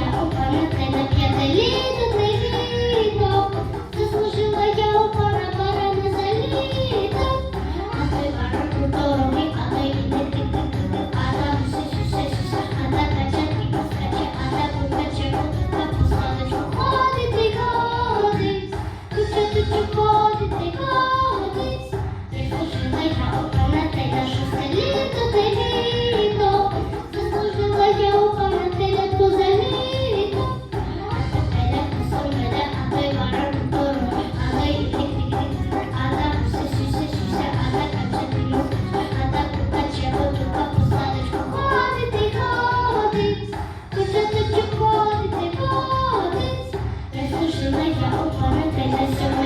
Опануки на п'яти літ. Plummet, the Journal.